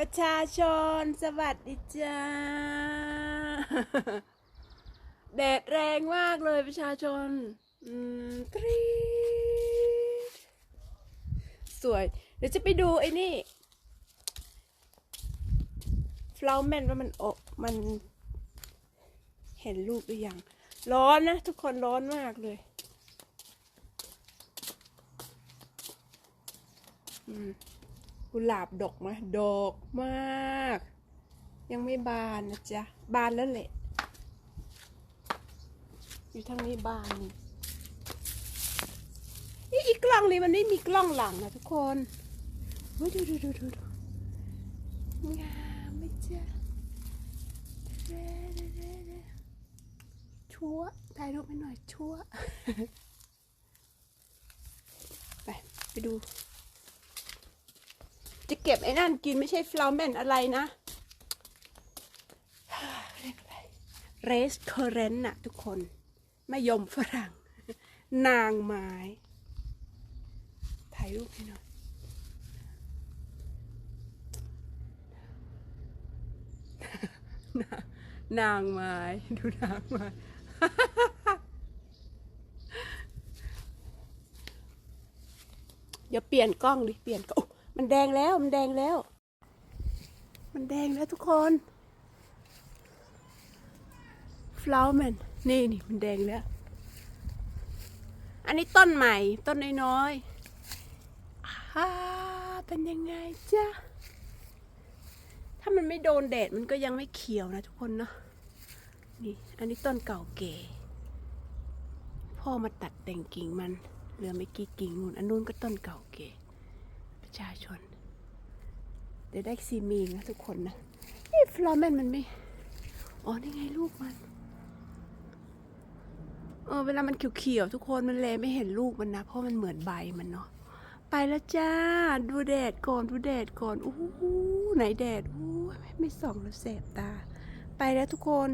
ประชาชนสวัสดีจ้า แดดแรงมากเลยประชาชน อืมตรีสวย เดี๋ยวจะไปดูไอ้นี่ฟลาวแมนว่ามันอกมัน เห็นลูกหรือยัง ร้อนนะ ทุกคนร้อนมากเลย อืม กุหลาบดกไหมดกมาก ยังไม่บานนะจ๊ะ บานแล้วแหละ อยู่ทางนี้บานนี่อีกกล้องนี้มันไม่มีกล้องหลังนะทุกคนดูดูดูดูดูงามไมจ๊ะเด้เด้เด้เด้ชั่วถ่ายรูปให้หน่อยชั่ว ไป ไปดู จะเก็บไอ้นั่นกินไม่ใช่ฟลาวแมนอะไรนะเรสเคอร์เรนต์น่ะทุกคนมะยมฝรั่ง นางไม้ ถ่ายรูปให้หน่อย นางไม้ ดูนางไม้ เดี๋ยวเปลี่ยนกล้องดิ เปลี่ยนกล้อง มันแดงแล้ว มันแดงแล้ว มันแดงแล้วทุกคนฟลาวแมนนี่นี่มันแดงแล้ว อันนี้ต้นใหม่ ต้นน้อยๆอ่าเป็นยังไงจ๊ะถ้ามันไม่โดนแดดมันก็ยังไม่เขียวนะทุกคนเนาะนี่ อันนี้ต้นเก่าเก๋พ่อมาตัดแต่งกิ่งมันเหลือไม่กี่กิ่งนู่นอันนู้นก็ต้นเก่าเก๋ ชาชนเดี๋ยวได้ซีมีนะทุกคนนะเอ้ฟลอร์แมนมันไม่ อ๋อ นี่ไงลูกมัน เออ เวลามันเขียวๆทุกคนมันเลยไม่เห็นลูกมันนะ เพราะมันเหมือนใบมันเนาะ ไปแล้วจ้า ดูแดดก่อน ดูแดดก่อน อู้หูไหนแดดอู้ไม่ส่องแล้วแสบตา ไปแล้วทุกคน